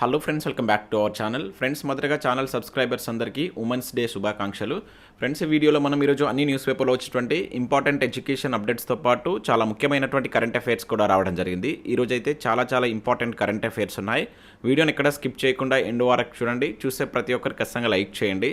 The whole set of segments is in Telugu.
Hello friends welcome back to our channel. Friends మొదటగా ఛానల్ సబ్స్క్రైబర్స్ అందరికీ ఉమెన్స్ డే శుభాకాంక్షలు. ఫ్రెండ్స్ ఈ వీడియోలో మనం ఈరోజు అన్ని న్యూస్ పేపర్లో వచ్చినటువంటి ఇంపార్టెంట్ ఎడ్యుకేషన్ అప్డేట్స్తో పాటు చాలా ముఖ్యమైనటువంటి కరెంట్ అఫైర్స్ కూడా రావడం జరిగింది. ఈరోజు అయితే చాలా చాలా ఇంపార్టెంట్ కరెంట్ అఫైర్స్ ఉన్నాయి. వీడియోని ఎక్కడ స్కిప్ చేయకుండా ఎండ్ వరకు చూడండి. చూసే ప్రతి ఒక్కరు ఖచ్చితంగా లైక్ చేయండి.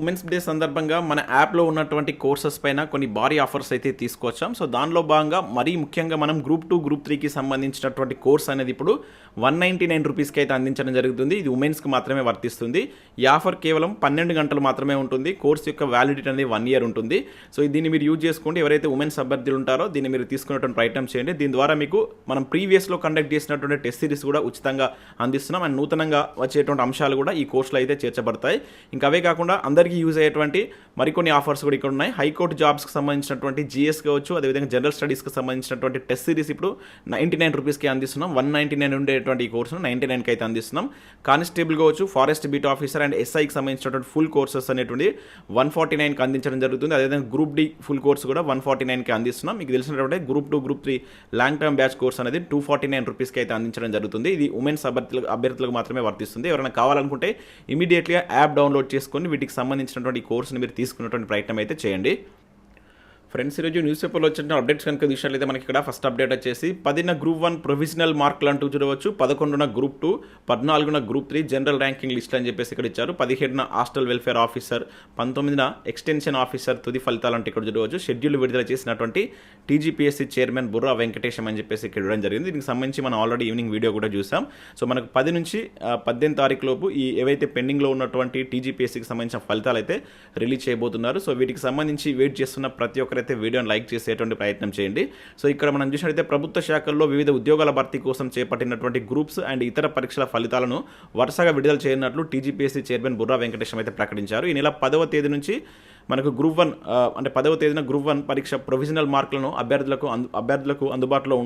ఉమెన్స్ డే సందర్భంగా మన యాప్లో ఉన్నటువంటి కోర్సెస్ పైన కొన్ని భారీ ఆఫర్స్ అయితే తీసుకొచ్చాం. సో దానిలో భాగంగా మరీ ముఖ్యంగా మనం గ్రూప్ టూ గ్రూప్ త్రీకి సంబంధించినటువంటి కోర్స్ అనేది ఇప్పుడు వన్ నైంటీ నైన్ రూపీస్కి అయితే అందించడం జరుగుతుంది. ఇది ఉమెన్స్కి మాత్రమే వర్తిస్తుంది. ఈ ఆఫర్ కేవలం పన్నెండు గంటలు మాత్రమే ఉంటుంది. కోర్స్ యొక్క వ్యాలిడిటీ అనేది వన్ ఇయర్ ఉంటుంది. సో దీన్ని మీరు యూజ్ చేసుకోండి. ఎవరైతే ఉమెన్స్ అభ్యర్థులు ఉంటారో దీన్ని మీరు తీసుకున్నటువంటి ప్రయత్నం చేయండి. దీని ద్వారా మీకు మనం ప్రీవియస్లో కండక్ట్ చేసినటువంటి టెస్ట్ సిరీస్ కూడా ఉచితంగా అందిస్తున్నాం. అండ్ నూతనంగా వచ్చేటువంటి అంశాలు కూడా ఈ కోర్సులో అయితే చేర్చబడతాయి. ఇంకా అవే కాకుండా అందరికీ యూజ్ అయ్యేటువంటి మరికొన్ని ఆఫర్స్ కూడా ఇక్కడ ఉన్నాయి. హైకోర్టు జాబ్స్కి సంబంధించినటువంటి జీఎస్ కావచ్చు అదేవిధంగా జనరల్ స్టడీస్కి సంబంధించినటువంటి టెస్ట్ సిరీస్ ఇప్పుడు నైంటీ నైన్ రూపీస్కి అందిస్తున్నాం. వన్ నైంటీ నైన్ ఉండేటువంటి ఈ కోర్సును నైంటీ నైన్కి అయితే అందిస్తున్నాం. కానిస్టేబుల్ కావచ్చు ఫారెస్ట్ బీట్ ఆఫీసర్ అండ్ ఎస్ఐకి సంబంధించినటువంటి ఫుల్ కోర్సెస్ అనేటువంటి వన్ ఫార్టీ నైన్కి అందించడం జరుగుతుంది. అదేవిధంగా గ్రూప్ డి ఫుల్ కోర్స్ కూడా వన్ ఫార్టీ నైన్కి అందిస్తున్నాం. మీకు తెలిసినటువంటి group two group three long term batch course అనేది టూ ఫార్టీ నైన్ రూపీస్కి అయితే అందించడం జరుగుతుంది. ఇది ఉమెన్స్ అభ్యర్థులకు అభ్యర్థులకు మాత్రమే వర్తిస్తుంది. ఎవరైనా కావాలనుకుంటే ఇమీడియట్గా యాప్ డౌన్లోడ్ చేసుకొని వీటికి సంబంధించినటువంటి కోర్సును మీరు తీసుకున్నటువంటి ప్రయత్నం అయితే చేయండి. ఫ్రెండ్స్ ఈరోజు న్యూస్ పేపర్లో వచ్చిన అప్డేట్స్ కనుక చూసినట్లయితే మనకి ఇక్కడ ఫస్ట్ అప్డేట్ వచ్చేసి పదిన గ్రూప్ వన్ ప్రొవిజనల్ మార్కులు అంటూ చూడవచ్చు పదకొండున గ్రూప్ టూ పద్నాలుగున group three general ranking list అని చెప్పేసి ఇక్కడ ఇచ్చారు పదిహేడున హాస్టల్ వెల్ఫేర్ ఆఫీసర్ పంతొమ్మిదిన ఎక్స్టెన్షన్ ఆఫీసర్ తుది ఫలితాలు అంటే ఇక్కడ చూడవచ్చు షెడ్యూల్ విడుదల చేసినటువంటి టీజీపీఎస్సీ చైర్మన్ బుర్రా వెంకటేశం అని చెప్పేసి ఇక్కడ ఇవ్వడం జరిగింది. దీనికి సంబంధించి మనం ఆల్రెడీ ఈవినింగ్ వీడియో కూడా చూసాం. సో మనకు పది నుంచి పద్దెనిమిది తారీఖు లోపు ఈ ఏవైతే పెండింగ్లో ఉన్నటువంటి టీజీపీఎస్సీకి సంబంధించిన ఫలితాలు అయితే రిలీజ్ చేయబోతున్నారు. సో వీటికి సంబంధించి వెయిట్ చేస్తున్న ప్రతి ఒక్కరైతే వీడియోని లైక్ చేసేటువంటి ప్రయత్నం చేయండి. సో ఇక్కడ మనం చూసినట్లయితే ప్రభుత్వ శాఖల్లో వివిధ ఉద్యోగాల భర్తీ కోసం చేపట్టినటువంటి గ్రూప్స్ అండ్ ఇతర పరీక్షల ఫలితాలను వరుసగా విడుదల చేయనున్నట్లు టీజీపీఎస్సీ చైర్మన్ బుర్రా వెంకటేశం అయితే ప్రకటించారు. ఈ నెల పదవ తేదీ నుంచి మనకు గ్రూప్ వన్ అంటే పదవ తేదీన గ్రూప్ వన్ పరీక్ష ప్రొవిజనల్ మార్కులను అభ్యర్థులకు అందు అభ్యర్థులకు అందుబాటులో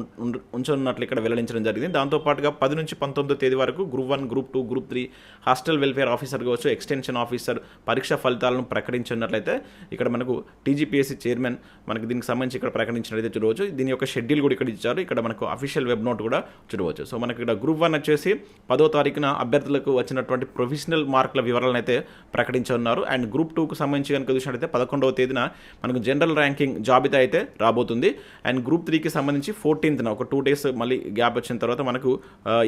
ఉంచనున్నట్లు ఇక్కడ వెల్లడించడం జరిగింది. దాంతోపాటుగా పది నుంచి పంతొమ్మిదో తేదీ వరకు group one group two group three hostel welfare officer కావచ్చు ఎక్స్టెన్షన్ ఆఫీసర్ పరీక్ష ఫలితాలను ప్రకటించినట్లయితే ఇక్కడ మనకు టీజీపీఎస్సీ చైర్మన్ మనకు దీనికి సంబంధించి ఇక్కడ ప్రకటించినట్లయితే చూడవచ్చు. దీని యొక్క షెడ్యూల్ కూడా ఇక్కడ ఇచ్చారు. ఇక్కడ మనకు అఫీషియల్ వెబ్ నోట్ కూడా చూడవచ్చు. సో మనకి ఇక్కడ గ్రూప్ వన్ వచ్చేసి పదో తారీఖున అభ్యర్థులకు వచ్చినటువంటి ప్రొఫెషనల్ మార్కుల వివరాలను అయితే ప్రకటించనున్నారు. అండ్ గ్రూప్ టూకు సంబంధించి కనుక చూసినట్లయితే పదకొండవ తేదీన మనకు జనరల్ ర్యాంకింగ్ జాబితా అయితే రాబోతుంది. అండ్ గ్రూప్ త్రీకి సంబంధించి ఫోర్టీన్త్న ఒక టూ డేస్ మళ్ళీ గ్యాప్ వచ్చిన తర్వాత మనకు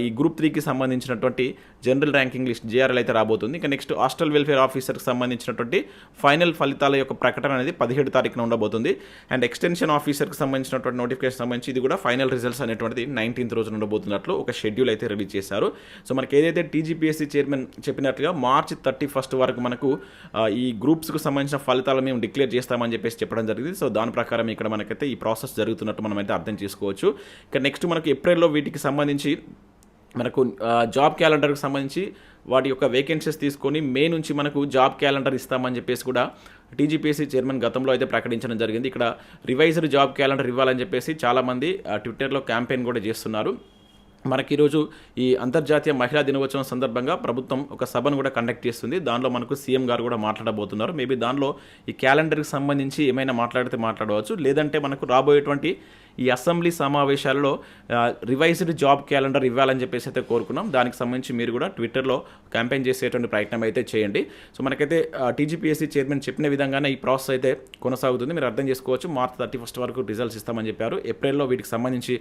ఈ గ్రూప్ త్రీకి సంబంధించినటువంటి జనరల్ ర్యాంకింగ్ లిస్ట్ జేఆర్ఎల్ అయితే రాబోతుంది. ఇంకా నెక్స్ట్ హాస్టల్ వెల్ఫేర్ ఆఫీసర్కి సంబంధించినటువంటి ఫైనల్ ఫలితాల యొక్క ప్రకటన అనేది పదిహేడు తారీఖున ఉండబోతుంది. అండ్ ఎక్స్టెన్షన్ ఆఫీసర్కి సంబంధించినటువంటి నోటిఫికేషన్ సంబంధించి ఇది కూడా ఫైనల్ రిజల్ట్స్ అనేటువంటిది నైన్టీన్త్ రోజున ఉండబోతున్నట్లు ఒక షెడ్యూల్ అయితే రిలీజ్ చేశారు. సో మనకి ఏదైతే టీజీపీఎస్సీ చైర్మన్ చెప్పినట్లుగా మార్చి థర్టీ ఫస్ట్ వరకు మనకు ఈ గ్రూప్స్కు సంబంధించిన ఫలితాలు మేము డిక్లేర్ చేస్తామని చెప్పేసి చెప్పడం జరిగింది. సో దాని ప్రకారం ఇక్కడ మనకైతే ఈ ప్రాసెస్ జరుగుతున్నట్టు మనం అయితే అర్థం చేసుకోవచ్చు. ఇక నెక్స్ట్ మనకు ఏప్రిల్లో వీటికి సంబంధించి మనకు జాబ్ క్యాలెండర్కి సంబంధించి వాటి యొక్క వేకెన్సీస్ తీసుకొని మే నుంచి మనకు జాబ్ క్యాలెండర్ ఇస్తామని చెప్పేసి కూడా టీజీపీఎస్సీ చైర్మన్ గతంలో అయితే ప్రకటించడం జరిగింది. ఇక్కడ రివైజర్ జాబ్ క్యాలెండర్ ఇవ్వాలని చెప్పేసి చాలామంది ఆ, ట్విట్టర్లో క్యాంపెయిన్ కూడా చేస్తున్నారు. మనకి ఈరోజు ఈ అంతర్జాతీయ మహిళా దినోత్సవం సందర్భంగా ప్రభుత్వం ఒక సభను కూడా కండక్ట్ చేస్తుంది. దానిలో మనకు సీఎం గారు కూడా మాట్లాడబోతున్నారు. మేబీ దానిలో ఈ క్యాలెండర్కి సంబంధించి ఏమైనా మాట్లాడితే మాట్లాడవచ్చు. లేదంటే మనకు రాబోయేటువంటి ఈ అసెంబ్లీ సమావేశాల్లో రివైజ్డ్ జాబ్ క్యాలెండర్ ఇవ్వాలని చెప్పేసి అయితే కోరుకున్నాం. దానికి సంబంధించి మీరు కూడా ట్విట్టర్లో క్యాంపెయిన్ చేసేటువంటి ప్రయత్నం అయితే చేయండి. సో మనకైతే టీజీపీఎస్సీ చైర్మన్ చెప్పిన విధంగానే ఈ ప్రాసెస్ అయితే కొనసాగుతుంది. మీరు అర్థం చేసుకోవచ్చు. మార్చ్ థర్టీ ఫస్ట్ వరకు రిజల్ట్స్ ఇస్తామని చెప్పారు. ఏప్రిల్లో వీటికి సంబంధించి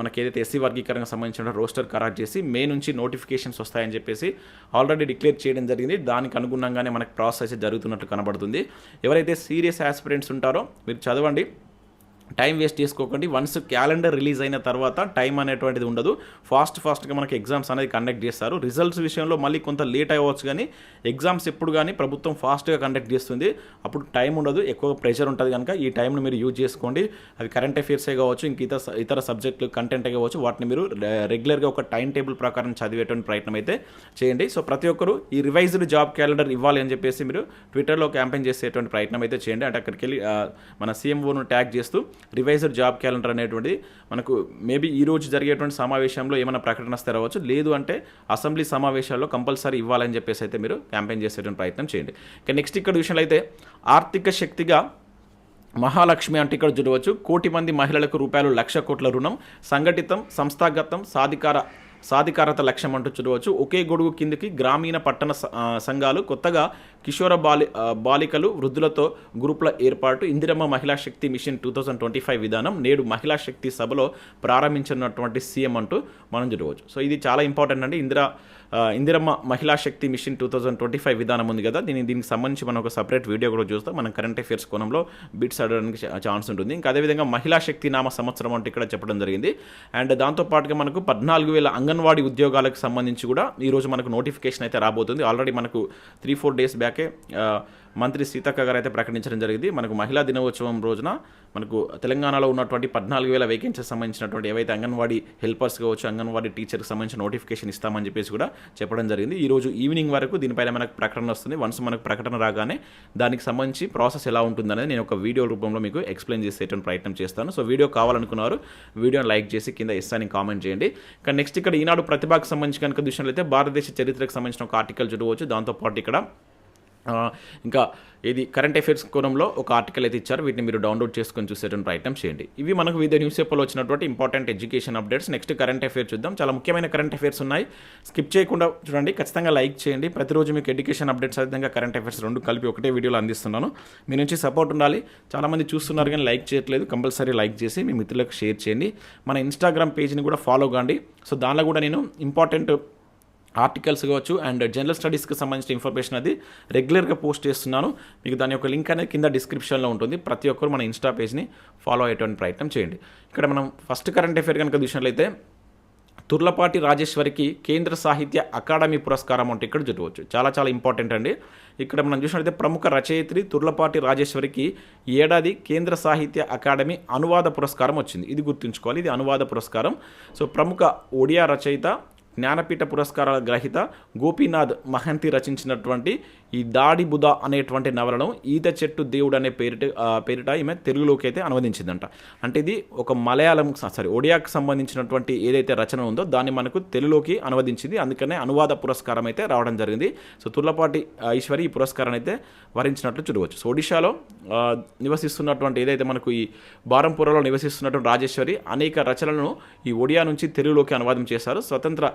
మనకి ఏదైతే ఎస్సీ వర్గీకరణకు సంబంధించిన రోస్టర్ ఖరారు చేసి మే నుంచి నోటిఫికేషన్స్ వస్తాయని చెప్పేసి ఆల్రెడీ డిక్లేర్ చేయడం జరిగింది. దానికి అనుగుణంగానే మనకి ప్రాసెస్ అయితే జరుగుతున్నట్టు కనబడుతుంది. ఎవరైతే సీరియస్ ఆస్పిరెంట్స్ ఉంటారో మీరు చదవండి. టైం వేస్ట్ చేసుకోకండి. వన్స్ క్యాలెండర్ రిలీజ్ అయిన తర్వాత టైం అనేటువంటిది ఉండదు. ఫాస్ట్ ఫాస్ట్గా మనకి ఎగ్జామ్స్ అనేది కండక్ట్ చేస్తారు. రిజల్ట్స్ విషయంలో మళ్ళీ కొంత లేట్ అవ్వచ్చు కానీ ఎగ్జామ్స్ ఎప్పుడు కానీ ప్రభుత్వం ఫాస్ట్గా కండక్ట్ చేస్తుంది. అప్పుడు టైం ఉండదు ఎక్కువ ప్రెషర్ ఉంటుంది కనుక ఈ టైంను మీరు యూజ్ చేసుకోండి. అవి కరెంట్ అఫేర్సే కావచ్చు ఇంక ఇతర ఇతర సబ్జెక్టులు కంటెంట్ కావచ్చు వాటిని మీరు రెగ్యులర్గా ఒక టైం టేబుల్ ప్రకారం చదివేటువంటి ప్రయత్నం అయితే చేయండి. సో ప్రతి ఒక్కరు ఈ రివైజ్డ్ జాబ్ క్యాలెండర్ ఇవ్వాలి అని చెప్పేసి మీరు ట్విట్టర్లో క్యాంపెయిన్ చేసేటువంటి ప్రయత్నం అయితే చేయండి. అంటే అక్కడికి వెళ్ళి మన సీఎంఓను ట్యాగ్ చేస్తూ రివైజర్ జాబ్ క్యాలెండర్ అనేటువంటిది మనకు మేబీ ఈ రోజు జరిగేటువంటి సమావేశంలో ఏమైనా ప్రకటన తెరవచ్చు లేదు అంటే అసెంబ్లీ సమావేశాల్లో కంపల్సరీ ఇవ్వాలని చెప్పేసి అయితే మీరు క్యాంపెయిన్ చేసేటువంటి ప్రయత్నం చేయండి. ఇక నెక్స్ట్ ఇక్కడ విషయంలో అయితే ఆర్థిక శక్తిగా మహాలక్ష్మి అంటే ఇక్కడ చూడవచ్చు. కోటి మంది మహిళలకు రూపాయలు లక్ష కోట్ల రుణం సంఘటితం సంస్థాగతం సాధికార సాధికారత లక్ష్యం అంటూ చూడవచ్చు. ఒకే గొడుగు కిందకి గ్రామీణ పట్టణ స- సంఘాలు కొత్తగా కిషోర బాలి బాలికలు వృద్ధులతో గ్రూపుల ఏర్పాటు Indiramma Mahila Shakti mission two thousand twenty five విధానం నేడు మహిళా శక్తి సభలో ప్రారంభించినటువంటి సీఎం అంటూ మనం చూడవచ్చు. సో ఇది చాలా ఇంపార్టెంట్ అండి. Indira Indiramma Mahila Shakti mission two thousand twenty five విధానం ఉంది కదా. దీని దీనికి సంబంధించి మనం ఒక సపరేట్ వీడియో కూడా చూస్తాం. మనం కరెంట్ అఫేర్స్ కోణంలో బిట్స్ ఆడడానికి ఛాన్స్ ఉంటుంది. ఇంకా అదేవిధంగా మహిళా శక్తి నామ సంవత్సరం అంటే ఇక్కడ చెప్పడం జరిగింది. అండ్ దాంతో పాటుగా మనకు పద్నాలుగు వేల అంగన్వాడీ ఉద్యోగాలకు సంబంధించి కూడా ఈరోజు మనకు నోటిఫికేషన్ అయితే రాబోతుంది. ఆల్రెడీ మనకు త్రీ ఫోర్ డేస్ బ్యాకే మంత్రి సీతక్క గారు అయితే ప్రకటించడం జరిగింది. మనకు మహిళా దినోత్సవం రోజున మనకు తెలంగాణలో ఉన్నటువంటి పద్నాలుగు వేల వేకెన్సీకి సంబంధించినటువంటి ఏవైతే అంగన్వాడీ హెల్పర్స్ కావచ్చు అంగన్వాడీ టీచర్కి సంబంధించిన నోటిఫికేషన్ ఇస్తామని చెప్పేసి కూడా చెప్పడం జరిగింది. ఈ రోజు ఈవినింగ్ వరకు దీనిపైన మనకు ప్రకటన వస్తుంది. వన్స్ మనకు ప్రకటన రాగానే దానికి సంబంధించి ప్రాసెస్ ఎలా ఉంటుందనేది నేను ఒక వీడియో రూపంలో మీకు ఎక్స్ప్లెయిన్ చేసేటువంటి ప్రయత్నం చేస్తాను. సో వీడియో కావాలనుకున్నారు వీడియోని లైక్ చేసి కింద ఎస్ అని కామెంట్ చేయండి. కానీ నెక్స్ట్ ఇక్కడ ఈనాడు ప్రతిభకు సంబంధించి కనుక చూసినట్లయితే భారతదేశ చరిత్రకు సంబంధించిన ఒక ఆర్టికల్ చూడవచ్చు. దాంతోపాటు ఇక్కడ ఇంకా ఇది కరెంట్ అఫైర్స్ కోణంలో ఒక ఆర్టికల్ అయితే ఇచ్చారు. వీటిని మీరు డౌన్లోడ్ చేసుకొని చూసేటువంటి ప్రయత్నం చేయండి. ఇవి మనకు వివిధ న్యూస్ పేపర్లో వచ్చినటువంటి important education updates next current affair చూద్దాం. చాలా ముఖ్యమైన కరెంట్ అఫైర్స్ ఉన్నాయి. స్కిప్ చేయకుండా చూడండి. ఖచ్చితంగా లైక్ చేయండి. ప్రతిరోజు మీకు ఎడ్యుకేషన్ అప్డేట్స్ అదేవిధంగా కరెంట్ అఫైర్స్ రెండు కలిపి ఒకటే వీడియోలో అందిస్తున్నాను. మీ నుంచి సపోర్ట్ ఉండాలి. చాలామంది చూస్తున్నారు కానీ లైక్ చేయట్లేదు. కంపల్సరీ లైక్ చేసి మీ మిత్రులకు షేర్ చేయండి. మన ఇన్స్టాగ్రామ్ పేజ్ని కూడా ఫాలో కాండి. సో దానిలో కూడా నేను ఇంపార్టెంట్ ఆర్టికల్స్ కావచ్చు అండ్ జనరల్ స్టడీస్కి సంబంధించిన ఇన్ఫర్మేషన్ అది రెగ్యులర్గా పోస్ట్ చేస్తున్నాను. మీకు దాని యొక్క లింక్ అనేది కింద డిస్క్రిప్షన్లో ఉంటుంది. ప్రతి ఒక్కరు మన ఇన్స్టా పేజ్ని ఫాలో అయ్యేటువంటి ప్రయత్నం చేయండి. ఇక్కడ మనం ఫస్ట్ కరెంట్ అఫేర్ కనుక చూసినట్లయితే తుర్లపాటి రాజేశ్వరికి కేంద్ర సాహిత్య అకాడమీ పురస్కారం అంటే ఇక్కడ చూడవచ్చు చాలా చాలా ఇంపార్టెంట్ అండి. ఇక్కడ మనం చూసినట్లయితే ప్రముఖ రచయిత్రి తుర్లపాటి రాజేశ్వరికి ఏడాది కేంద్ర సాహిత్య అకాడమీ అనువాద పురస్కారం వచ్చింది. ఇది గుర్తుంచుకోవాలి. ఇది అనువాద పురస్కారం. సో ప్రముఖ ఒడియా రచయిత జ్ఞానపీఠ పురస్కారాల గ్రహీత గోపీనాథ్ మహంతి రచించినటువంటి ఈ దాడి బుధ అనేటువంటి నవలను ఈత చెట్టు దేవుడు అనే పేరిట పేరిట ఈమె తెలుగులోకి అయితే అనువదించిందంట. అంటే ఇది ఒక మలయాళం సారీ ఒడియాకు సంబంధించినటువంటి ఏదైతే రచన ఉందో దాన్ని మనకు తెలుగులోకి అనువదించింది. అందుకనే అనువాద పురస్కారం అయితే రావడం జరిగింది. సో తుర్లపాటి ఈశ్వరి ఈ పురస్కారాన్ని అయితే వరించినట్లు చూడవచ్చు. సో ఒడిశాలో నివసిస్తున్నటువంటి ఏదైతే మనకు ఈ బారంపురలో నివసిస్తున్నటువంటి రాజేశ్వరి అనేక రచనలను ఈ ఒడియా నుంచి తెలుగులోకి అనువాదం చేశారు. స్వతంత్ర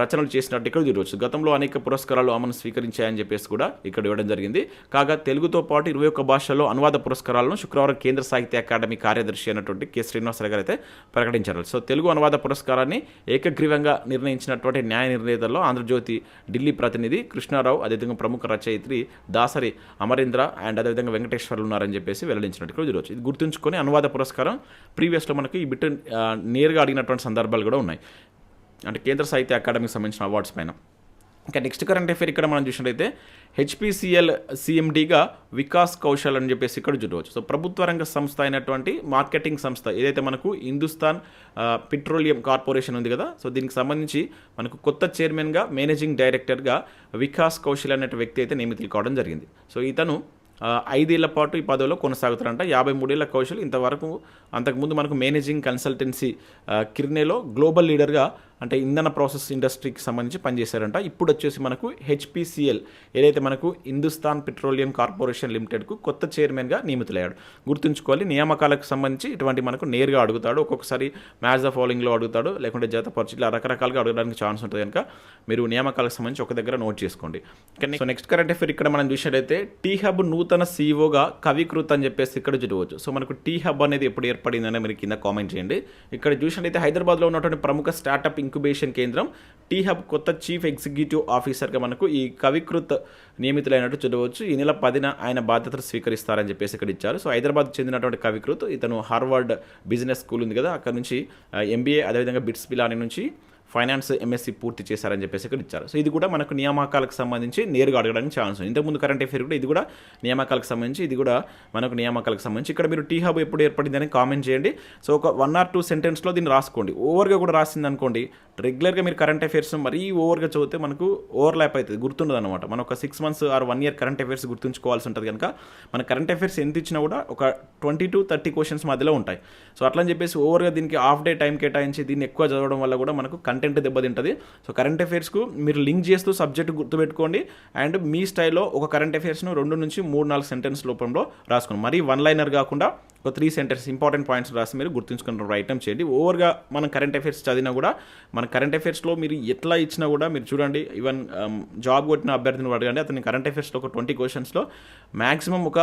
రచనలు చేసినట్టు ఇక్కడ చూడవచ్చు. గతంలో అనేక పురస్కారాలు ఆమెను స్వీకరించాయని చెప్పేసి కూడా ఇక్కడ ఇవ్వడం జరిగింది. కాగా తెలుగుతో పాటు ఇరవై ఒక్క భాషల్లో అనువాద పురస్కారాలను శుక్రవారం కేంద్ర సాహిత్య అకాడమీ కార్యదర్శి అయినటువంటి కె. శ్రీనివాసరావు గారు అయితే ప్రకటించారు. సో తెలుగు అనువాద పురస్కారాన్ని ఏకగ్రీవంగా నిర్ణయించినటువంటి న్యాయ నిర్ణేతల్లో ఆంధ్రజ్యోతి ఢిల్లీ ప్రతినిధి కృష్ణారావు అదేవిధంగా ప్రముఖ రచయిత్రి దాసరి అమరేంద్ర అండ్ అదేవిధంగా వెంకటేశ్వర్లు ఉన్నారని చెప్పేసి వెల్లడించినట్టు కూడా చూడవచ్చు. ఇది గుర్తుంచుకొని అనువాద పురస్కారం ప్రీవియస్లో మనకి ఈ బిట్ నేరుగా అడిగినటువంటి సందర్భాలు కూడా ఉన్నాయి. అంటే కేంద్ర సాహిత్య అకాడమీకి సంబంధించిన అవార్డ్స్ పైన. ఇంకా నెక్స్ట్ కరెంట్ అఫేర్ ఇక్కడ మనం చూసినట్లయితే హెచ్పిసిఎల్ సిఎండిగా వికాస్ కౌశల్ అని చెప్పేసి ఇక్కడ చూడవచ్చు. సో ప్రభుత్వ రంగ సంస్థ అయినటువంటి మార్కెటింగ్ సంస్థ ఏదైతే మనకు హిందుస్థాన్ పెట్రోలియం కార్పొరేషన్ ఉంది కదా సో దీనికి సంబంధించి మనకు కొత్త చైర్మన్గా మేనేజింగ్ డైరెక్టర్గా వికాస్ కౌశల్ అనే వ్యక్తి అయితే నియమితులు కావడం జరిగింది. సో ఇతను ఐదేళ్ళ పాటు ఈ పదవిలో కొనసాగుతారంట. యాభై మూడేళ్ళ కౌశల్ ఇంతవరకు అంతకుముందు మనకు మేనేజింగ్ కన్సల్టెన్సీ కిర్నేలో గ్లోబల్ లీడర్గా అంటే ఇంధన ప్రాసెస్ ఇండస్ట్రీకి సంబంధించి పనిచేశారంట. ఇప్పుడు వచ్చేసి మనకు హెచ్పిసిఎల్ ఏదైతే మనకు హిందుస్థాన్ పెట్రోలియం కార్పొరేషన్ లిమిటెడ్కు కొత్త చైర్మన్గా నియమితులయ్యాడు. గుర్తుంచుకోవాలి నియామకాలకు సంబంధించి ఇటువంటి మనకు నేరుగా అడుగుతాడు. ఒక్కొక్కసారి మ్యాచ్ ద ఫాలోయింగ్లో అడుగుతాడు. లేకుంటే జతపరిచి ఇలా రకరకాలుగా అడగడానికి ఛాన్స్ ఉంటుంది కనుక మీరు నియామకాలకు సంబంధించి ఒక దగ్గర నోట్ చేసుకోండి. సో నెక్స్ట్ కరెంట్ అఫేర్ ఇక్కడ మనం చూసినట్లయితే టీ హబ్ నూతన నూతన సీఈఓగా కవికృత్ అని చెప్పేసి ఇక్కడ చూడవచ్చు. సో మనకు టీ హబ్ అనేది ఎప్పుడు ఏర్పడిందని మీరు కింద కామెంట్ చేయండి. ఇక్కడ చూసినట్టయితే హైదరాబాద్లో ఉన్నటువంటి ప్రముఖ స్టార్టప్ ఇంక్యుబేషన్ కేంద్రం టీ హబ్ కొత్త చీఫ్ ఎగ్జిక్యూటివ్ ఆఫీసర్గా మనకు ఈ కవికృత్ నియమితులైనట్టు చూడవచ్చు. ఈ నెల పదిన ఆయన బాధ్యతలు స్వీకరిస్తారని చెప్పేసి ఇక్కడ ఇచ్చారు. సో హైదరాబాద్ చెందినటువంటి కవికృత్ ఇతను హార్వర్డ్ బిజినెస్ స్కూల్ ఉంది కదా అక్కడ నుంచి ఎంబీఏ అదేవిధంగా బిట్స్ పిలాని నుంచి ఫైనాన్స్ ఎంఎస్సీ పూర్తి చేశారని చెప్పేసి ఇక్కడ ఇచ్చారు. సో ఇది కూడా మనకు నియామకాలకు సంబంధించి నేరుగా అడగడానికి ఛాన్స్ ఉంది. ఇంతకుముందు కరెంట్ అఫేర్ కూడా ఇది కూడా నియామకాలకు సంబంధించి ఇది కూడా మనకు నియామకాలకు సంబంధించి. ఇక్కడ మీరు టీ హబ్ ఎప్పుడు ఏర్పడిందని కామెంట్ చేయండి. సో ఒక వన్ ఆర్ టూ సెంటెన్స్లో దీన్ని రాసుకోండి. ఓవర్గా కూడా రాసింది అనుకోండి రెగ్యులర్గా మీరు కరెంట్ అఫేర్స్ మరీ ఓవర్గా చదివితే మనకు ఓవర్లాప్ అవుతుంది గుర్తుండదు అనమాట మనం ఒక six months or one year current affairs గుర్తుంచుకోవాల్సి ఉంటుంది కనుక మన కరెంట్ అఫేర్స్ ఎంత ఇచ్చినా కూడా ఒక ట్వంటీ టు థర్టీ క్వశ్చన్స్ మధ్యలో ఉంటాయి. సో అట్లని అని చెప్పేసి ఓవర్గా దీనికి హాఫ్ డే టైం కేటాయించి దీన్ని ఎక్కువ చదవడం వల్ల కూడా మనకు కంటెంట్ దెబ్బతింటుంది. సో కరెంట్ అఫేర్స్కు మీరు లింక్ చేస్తూ సబ్జెక్ట్ గుర్తుపెట్టుకోండి. అండ్ మీ స్టైల్లో ఒక కరెంట్ అఫేర్స్ను రెండు నుంచి మూడు నాలుగు సెంటెన్స్ లోపంలో రాసుకోండి. మరీ వన్ లైనర్ కాకుండా ఒక త్రీ సెంటెన్స్ ఇంపార్టెంట్ పాయింట్స్ రాసి మీరు గుర్తుంచుకున్న ఐటమ్ చేయండి. ఓవర్గా మనం కరెంట్ అఫేర్స్ చదివినా కూడా మన కరెంట్ అఫేర్స్లో మీరు ఎట్లా ఇచ్చినా కూడా మీరు చూడండి ఈవెన్ జాబ్ um, కొట్టిన అభ్యర్థిని అడగండి అతని కరెంట్ అఫేర్స్లో ఒక ట్వంటీ క్వశ్చన్స్లో మ్యాక్సిమం ఒక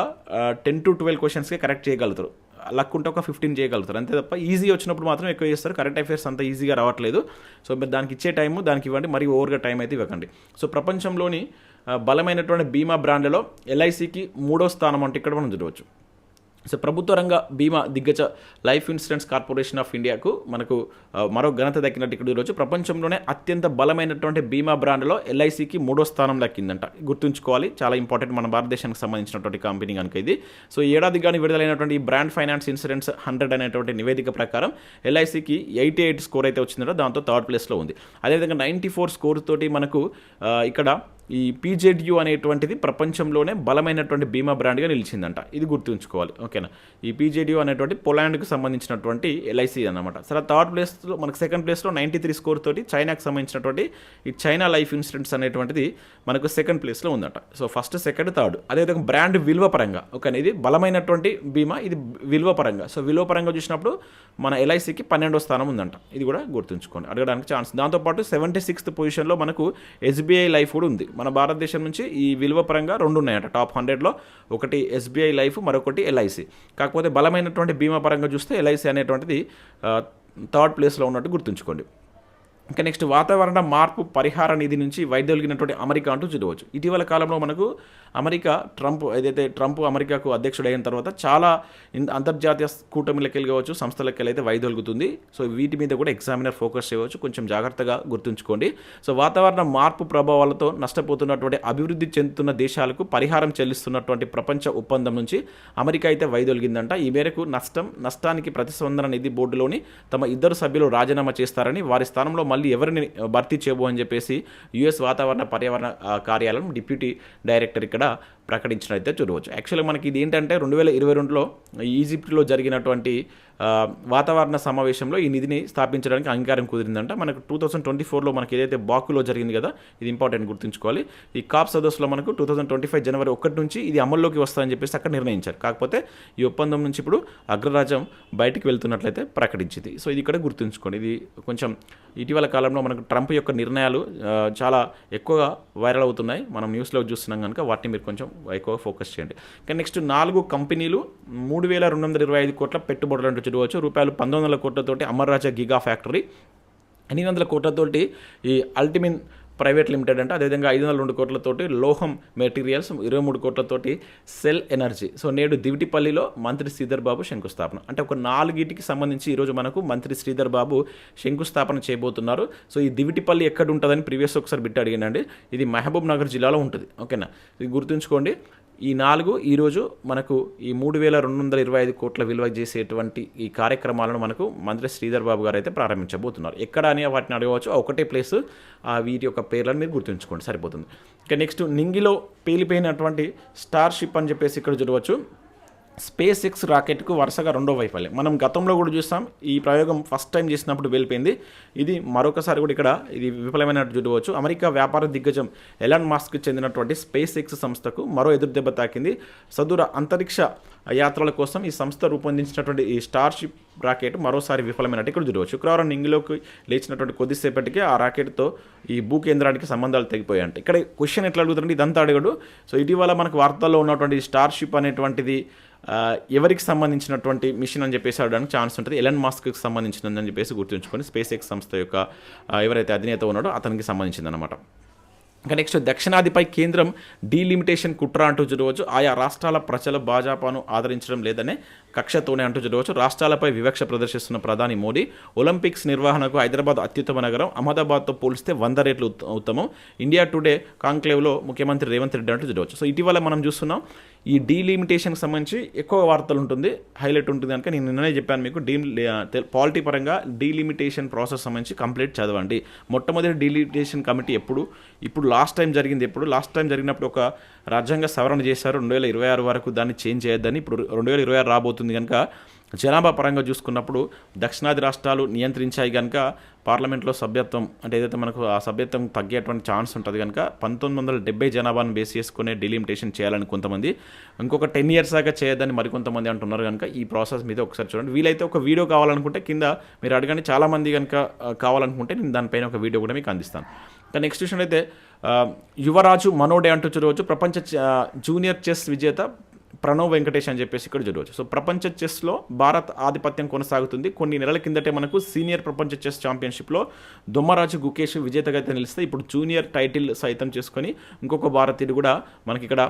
టెన్ టు ట్వెల్వ్ క్వశ్చన్స్కే కరెక్ట్ చేయగలుగుతారు. లక్ ఉంటే ఒక ఫిఫ్టీన్ చేయగలుగుతారు. అంతే తప్ప ఈజీ వచ్చినప్పుడు మాత్రం ఎక్కువ చేస్తారు. కరెంట్ అఫేర్స్ అంత ఈజీగా రావట్లేదు. సో మీరు దానికి ఇచ్చే టైము దానికి ఇవ్వండి. మరి ఓవర్గా టైం అయితే ఇవ్వకండి. సో ప్రపంచంలోని బలమైనటువంటి బీమా బ్రాండ్లలో ఎల్ఐసికి మూడో స్థానం అంటే ఇక్కడ మనం చూడవచ్చు. సో ప్రభుత్వ రంగ బీమా దిగ్గజ లైఫ్ ఇన్సూరెన్స్ కార్పొరేషన్ ఆఫ్ ఇండియాకు మనకు మరో ఘనత దక్కినట్టు ఇక్కడ ఈరోజు ప్రపంచంలోనే అత్యంత బలమైనటువంటి బీమా బ్రాండ్లో ఎల్ఐసికి మూడో స్థానం దక్కిందంట. గుర్తుంచుకోవాలి చాలా ఇంపార్టెంట్ మన భారతదేశానికి సంబంధించినటువంటి కంపెనీ కనుక ఇది. సో ఏడాది కానీ విడుదలైనటువంటి ఈ బ్రాండ్ ఫైనాన్స్ ఇన్సూరెన్స్ హండ్రెడ్ అనేటువంటి నివేదిక ప్రకారం ఎల్ఐసికి ఎయిటీ ఎయిట్ స్కోర్ అయితే వచ్చిందో దాంతో థర్డ్ ప్లేస్లో ఉంది. అదేవిధంగా నైంటీ ఫోర్ స్కోర్ తోటి మనకు ఇక్కడ ఈ పీజెడ్యూ అనేటువంటిది ప్రపంచంలోనే బలమైనటువంటి బీమా బ్రాండ్గా నిలిచిందంట. ఇది గుర్తుంచుకోవాలి. ఓకేనా? ఈ పీజెడ్యూ అనేటువంటి పొలాండ్కి సంబంధించినటువంటి ఎల్ఐసి అన్నమాట. సరే థర్డ్ ప్లేస్లో మనకు సెకండ్ ప్లేస్లో నైంటీ త్రీ స్కోర్ తోటి చైనాకి సంబంధించినటువంటి ఈ చైనా లైఫ్ ఇన్సూరెన్స్ అనేటువంటిది మనకు సెకండ్ ప్లేస్లో ఉందట. So first second third. అదేవిధంగా బ్రాండ్ విలువ పరంగా. ఓకేనా? ఇది బలమైనటువంటి బీమా ఇది విలువ పరంగా. సో విలువ పరంగా చూసినప్పుడు మన ఎల్ఐసికి పన్నెండో స్థానం ఉందంట. ఇది కూడా గుర్తుంచుకోండి. అడగడానికి ఛాన్స్. దాంతోపాటు సెవెంటీ సిక్స్త్ పొజిషన్లో మనకు ఎస్బీఐ లైఫ్ కూడా ఉంది. మన భారతదేశం నుంచి ఈ విలువ పరంగా రెండు ఉన్నాయట టాప్ హండ్రెడ్లో ఒకటి ఎస్బీఐ లైఫ్ మరొకటి ఎల్ఐసి కాకపోతే బలమైనటువంటి బీమా పరంగా చూస్తే ఎల్ఐసి అనేటువంటిది థర్డ్ ప్లేస్లో ఉన్నట్టు గుర్తుంచుకోండి. ఇంకా నెక్స్ట్ వాతావరణ మార్పు పరిహార నిధి నుంచి వైదొలిగినటువంటి అమెరికా అంటూ చూడవచ్చు. ఇటీవల కాలంలో మనకు అమెరికా ట్రంప్ ఏదైతే ట్రంప్ అమెరికాకు అధ్యక్షుడైన తర్వాత చాలా అంతర్జాతీయ కూటమిలకి కావచ్చు సంస్థలకి అయితే వైదొలుగుతుంది సో వీటి మీద కూడా ఎగ్జామినర్ ఫోకస్ చేయవచ్చు. కొంచెం జాగ్రత్తగా గుర్తుంచుకోండి. సో వాతావరణ మార్పు ప్రభావాలతో నష్టపోతున్నటువంటి అభివృద్ధి చెందుతున్న దేశాలకు పరిహారం చెల్లిస్తున్నటువంటి ప్రపంచ ఒప్పందం నుంచి అమెరికా అయితే వైదొలిగిందంట ఈ మేరకు నష్టం నష్టానికి ప్రతిస్పందన నిధి బోర్డులోని తమ ఇద్దరు సభ్యులు రాజీనామా చేస్తారని వారి స్థానంలో మళ్ళీ ఎవరిని భర్తీ చేయబో అని చెప్పేసి యుఎస్ వాతావరణ పర్యావరణ కార్యాలయం డిప్యూటీ డైరెక్టర్ ఇక్కడ ప్రకటించినైతే చూడవచ్చు. యాక్చువల్గా మనకి ఇది ఏంటంటే రెండు వేల ఇరవై రెండులో ఈజిప్ట్లో జరిగినటువంటి వాతావరణ సమావేశంలో ఈ నిధిని స్థాపించడానికి అంగీకారం కుదిరిందంట. మనకు టూ థౌసండ్ ట్వంటీ ఫోర్లో మనకి ఏదైతే బాకులో జరిగింది కదా ఇది ఇంపార్టెంట్ గుర్తుంచుకోవాలి. ఈ కాప్ సదస్సులో మనకు టూ థౌసండ్ ట్వంటీ ఫైవ్ జనవరి ఒకటి నుంచి ఇది అమల్లోకి వస్తుందని చెప్పేసి అక్కడ నిర్ణయించారు. కాకపోతే ఈ ఒప్పందం నుంచి ఇప్పుడు అగ్రరాజ్యం బయటికి వెళ్తున్నట్లయితే ప్రకటించింది. సో ఇది ఇక్కడ గుర్తుంచుకోండి. ఇది కొంచెం ఇటీవల కాలంలో మనకు ట్రంప్ యొక్క నిర్ణయాలు చాలా ఎక్కువగా వైరల్ అవుతున్నాయి. మనం న్యూస్లో చూస్తున్నాం కనుక వాటిని మీరు కొంచెం ఎక్కువ ఫోకస్ చేయండి. కానీ నెక్స్ట్ నాలుగు కంపెనీలు మూడు వేల రెండు వందల ఇరవై ఐదు కోట్ల పెట్టుబడులు అంటూ చూడవచ్చు. రూపాయలు పంతొమ్మిది వందల కోట్లతోటి అమర్ రాజా గిగా ఫ్యాక్టరీ ఎనిమిది వందల కోట్లతోటి ఈ అల్టిమిన్ ప్రైవేట్ లిమిటెడ్ అంటే అదేవిధంగా ఐదు వందల రెండు కోట్లతోటి లోహం మెటీరియల్స్ ఇరవై మూడు కోట్లతోటి సెల్ ఎనర్జీ. సో నేడు దివిటిపల్లిలో మంత్రి శ్రీధర్ బాబు శంకుస్థాపన. అంటే ఒక నాలుగిటికి సంబంధించి ఈరోజు మనకు మంత్రి శ్రీధర్ బాబు శంకుస్థాపన చేయబోతున్నారు. సో ఈ దివిటిపల్లి ఎక్కడ ఉంటుందని ప్రీవియస్ ఒకసారి బిట్ అడిగినండి. ఇది మహబూబ్ నగర్ జిల్లాలో ఉంటుంది. ఓకేనా? ఇది గుర్తుంచుకోండి. ఈ నాలుగు ఈరోజు మనకు ఈ మూడు వేల రెండు వందల ఇరవై ఐదు కోట్ల విలువ చేసేటువంటి ఈ కార్యక్రమాలను మనకు మంత్రి శ్రీధర్ బాబు గారు అయితే ప్రారంభించబోతున్నారు. ఎక్కడ అని వాటిని అడగవచ్చు. ఒకటే ప్లేస్ ఆ వీటి యొక్క పేర్లను మీరు గుర్తుంచుకోండి. సరిపోతుంది. ఇక నెక్స్ట్ నింగిలో పేలిపోయినటువంటి స్టార్ షిప్ అని చెప్పేసి ఇక్కడ చూడవచ్చు. స్పేస్ ఎక్స్ రాకెట్కు వరుసగా రెండో వైఫల్యం. మనం గతంలో కూడా చూస్తాం ఈ ప్రయోగం ఫస్ట్ టైం చేసినప్పుడు వెళ్ళిపోయింది. ఇది మరొకసారి కూడా ఇక్కడ ఇది విఫలమైనట్టు చూడవచ్చు. అమెరికా వ్యాపార దిగ్గజం ఎలాన్ మాస్క్ చెందినటువంటి స్పేస్ ఎక్స్ సంస్థకు మరో ఎదురు దెబ్బ తాకింది. సదూర అంతరిక్ష యాత్రల కోసం ఈ సంస్థ రూపొందించినటువంటి ఈ స్టార్షిప్ రాకెట్ మరోసారి విఫలమైనట్టు ఇక్కడ చూడవచ్చు. శుక్రవారం నింగిలోకి లేచినటువంటి కొద్దిసేపటికి ఆ రాకెట్తో ఈ భూ కేంద్రానికి సంబంధాలు తెగిపోయాయంట ఇక్కడ క్వశ్చన్ ఎట్లా అడుగుతుందంటే ఇదంతా అడగడు. సో ఇటీవల మనకు వార్తల్లో ఉన్నటువంటి స్టార్షిప్ అనేటువంటిది ఎవరికి సంబంధించినటువంటి మిషన్ అని చెప్పేసి అడగడానికి ఛాన్స్ ఉంటుంది. ఎలన్ మాస్క్కి సంబంధించినది అని చెప్పేసి గుర్తుంచుకొని స్పేస్ ఎక్స్ సంస్థ యొక్క ఎవరైతే అధినేత ఉన్నాడో అతనికి సంబంధించింది అనమాట ఇంకా నెక్స్ట్ దక్షిణాదిపై కేంద్రం డీలిమిటేషన్ కుట్ర అంటూ చూడవచ్చు. ఆయా రాష్ట్రాల ప్రజల భాజపాను ఆదరించడం లేదనే కక్షతోనే అంటూ చూడవచ్చు. రాష్ట్రాలపై వివక్ష ప్రదర్శిస్తున్న ప్రధాని మోడీ ఒలింపిక్స్ నిర్వహణకు హైదరాబాద్ అత్యుత్తమ నగరం అహ్మదాబాద్తో పోలిస్తే వంద రేట్లు ఉత్తమం. ఇండియా టుడే కాంక్లేవ్లో ముఖ్యమంత్రి రేవంత్ రెడ్డి అంటూ చూడవచ్చు. సో ఇటీవల మనం చూస్తున్నాం ఈ డీలిమిటేషన్కి సంబంధించి ఎక్కువ వార్తలు ఉంటుంది హైలైట్ ఉంటుంది కనుక నేను నిన్ననే చెప్పాను మీకు డీ పాలిటీ పరంగా డీలిమిటేషన్ ప్రాసెస్ సంబంధించి కంప్లీట్ చదవండి. మొట్టమొదటి డీలిమిటేషన్ కమిటీ ఎప్పుడు? ఇప్పుడు లాస్ట్ టైం జరిగింది ఎప్పుడు? లాస్ట్ టైం జరిగినప్పుడు ఒక రాజ్యాంగ సవరణ చేశారు రెండు వేల ఇరవై ఆరు వరకు దాన్ని చేంజ్ చేయొద్దని ఇప్పుడు రెండు వేల ఇరవై ఆరు రాబోతుంది కనుక జనాభా పరంగా చూసుకున్నప్పుడు దక్షిణాది రాష్ట్రాలు నియంత్రించాయి కనుక పార్లమెంట్లో సభ్యత్వం అంటే ఏదైతే మనకు ఆ సభ్యత్వం తగ్గేటువంటి ఛాన్స్ ఉంటుంది కనుక పంతొమ్మిది వందల డెబ్బై జనాభాను బేస్ చేసుకునే డిలిమిటేషన్ చేయాలని కొంతమంది ఇంకొక టెన్ ఇయర్స్ దాకా చేయొద్దని మరికొంతమంది అంటున్నారు కనుక ఈ ప్రాసెస్ మీద ఒకసారి చూడండి. వీలైతే ఒక వీడియో కావాలనుకుంటే కింద మీరు అడగండి. చాలామంది కనుక కావాలనుకుంటే నేను దానిపైన ఒక వీడియో కూడా మీకు అందిస్తాను. ఇంకా నెక్స్ట్ విషయం అయితే యువరాజు మనోడే అంటూ చూడవచ్చు. ప్రపంచ జూనియర్ చెస్ విజేత ప్రణవ్ వెంకటేష్ అని చెప్పేసి ఇక్కడ చూడవచ్చు. సో ప్రపంచ చెస్లో భారత్ ఆధిపత్యం కొనసాగుతుంది. కొన్ని నెలల కిందటే మనకు సీనియర్ ప్రపంచ చెస్ ఛాంపియన్షిప్లో దొమ్మరాజు గుకేష్ విజేతగా అయితే నిలిస్తే ఇప్పుడు జూనియర్ టైటిల్ సైతం చేసుకొని ఇంకొక భారతీయుడు కూడా మనకి ఇక్కడ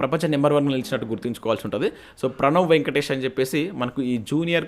ప్రపంచ నెంబర్ వన్ నిలిచినట్టు గుర్తుంచుకోవాల్సి ఉంటుంది. సో ప్రణవ్ వెంకటేష్ అని చెప్పేసి మనకు ఈ జూనియర్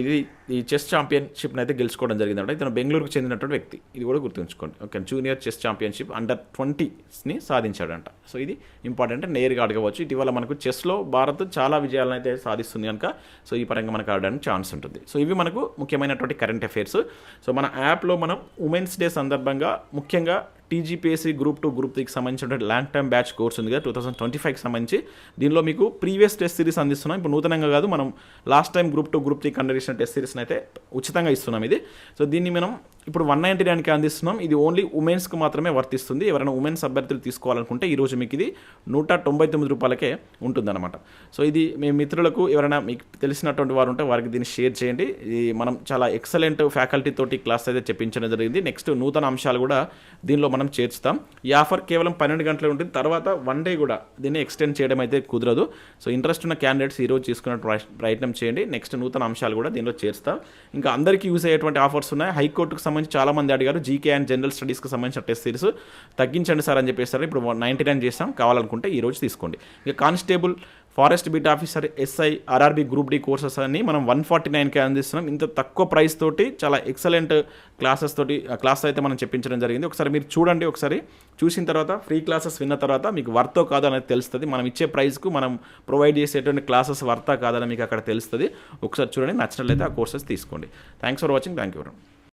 ఇది ఈ చెస్ ఛాంపియన్షిప్ని అయితే గెలుచుకోవడం జరిగిందంట ఇతను బెంగళూరుకు చెందినటువంటి వ్యక్తి. ఇది కూడా గుర్తుంచుకోండి. Okay junior chess championship under ట్వంటీస్ని సాధించాడంట. సో ఇది ఇంపార్టెంట్ నేరుగా అడగవచ్చు. ఇటీవల మనకు చెస్లో భారత్ చాలా విజయాలను అయితే సాధిస్తుంది కనుక సో ఈ పరంగా మనకు ఆడడానికి ఛాన్స్ ఉంటుంది. సో ఇవి మనకు ముఖ్యమైనటువంటి కరెంట్ అఫైర్స్. సో మన యాప్లో మనం ఉమెన్స్ డే సందర్భంగా ముఖ్యంగా టీజీపీఎస్సీ గ్రూప్ టూ గ్రూప్ త్రీకి సంబంధించిన లాంగ్ టర్మ్ బ్యాచ్ కోర్స్ ఉంది కదా టూ థౌసండ్ ట్వంటీ ఫైవ్కి సంబంధించి. దీనిలో మీకు ప్రీవియస్ టెస్ట్ సిరీస్ అందిస్తున్నాం. ఇప్పుడు నూతనంగా కాదు మనం last time group two group three conduct చేసిన టెస్ట్ సిరీస్ని అయితే ఉచితంగా ఇస్తున్నాం ఇది. సో దీన్ని మనం ఇప్పుడు వన్ నైంటీ నైన్కి అందిస్తున్నాం. ఇది ఓన్లీ ఉమెన్స్కి మాత్రమే వర్తిస్తుంది. ఎవరైనా ఉమెన్స్ అభ్యర్థులు తీసుకోవాలనుకుంటే ఈరోజు మీకు ఇది నూట తొంభై తొమ్మిది రూపాయలకే ఉంటుందన్నమాట. సో ఇది మీ మిత్రులకు ఎవరైనా మీకు తెలిసినటువంటి వారు ఉంటే వారికి దీన్ని షేర్ చేయండి. ఇది మనం చాలా ఎక్సలెంట్ ఫ్యాకల్టీ తోటి క్లాస్ అయితే చెప్పించడం జరిగింది. నెక్స్ట్ నూతన అంశాలు కూడా దీనిలో మనం చేర్చుతాం. ఈ ఆఫర్ కేవలం పన్నెండు గంటలే ఉంటుంది. తర్వాత వన్ డే కూడా దీన్ని ఎక్స్టెండ్ చేయడం అయితే కుదరదు. సో ఇంట్రెస్ట్ ఉన్న క్యాండిడేట్స్ ఈరోజు తీసుకునే ప్రయత్నం చేయండి. నెక్స్ట్ నూతన అంశాలు కూడా దీనిలో చేరుస్తాం ఇంకా అందరికీ యూజ్ అయ్యేటువంటి ఆఫర్స్ ఉన్నాయి. హైకోర్టుకు సంబంధించి చాలా మంది అడిగారు జీకే అండ్ జనరల్ స్టడీస్కి సంబంధించిన టెస్ట్ సిరీస్. తగ్గించండి సార్ అని చెప్పేసారు. ఇప్పుడు నైంటీ నైన్ చేస్తాం కావాలనుకుంటే ఈ రోజు తీసుకోండి. ఇక constable forest beat officer SI RRB group D courses అన్ని మనం వన్ ఫార్టీ నైన్కి అందిస్తున్నాం. ఇంత తక్కువ ప్రైస్ తోటి చాలా ఎక్సలెంట్ క్లాసెస్ తోటి క్లాస్ అయితే మనం చెప్పించడం జరిగింది. ఒకసారి మీరు చూడండి ఒకసారి. చూసిన తర్వాత ఫ్రీ క్లాసెస్ విన్న తర్వాత మీకు వర్తో కాదో అనేది తెలుస్తుంది. మనం ఇచ్చే ప్రైస్కు మనం ప్రొవైడ్ చేసేటువంటి క్లాసెస్ వర్తా కాదని మీకు అక్కడ తెలుస్తుంది. ఒకసారి చూడండి నచ్చినట్లయితే ఆ కోర్సెస్ తీసుకోండి. Thanks for watching. Thank you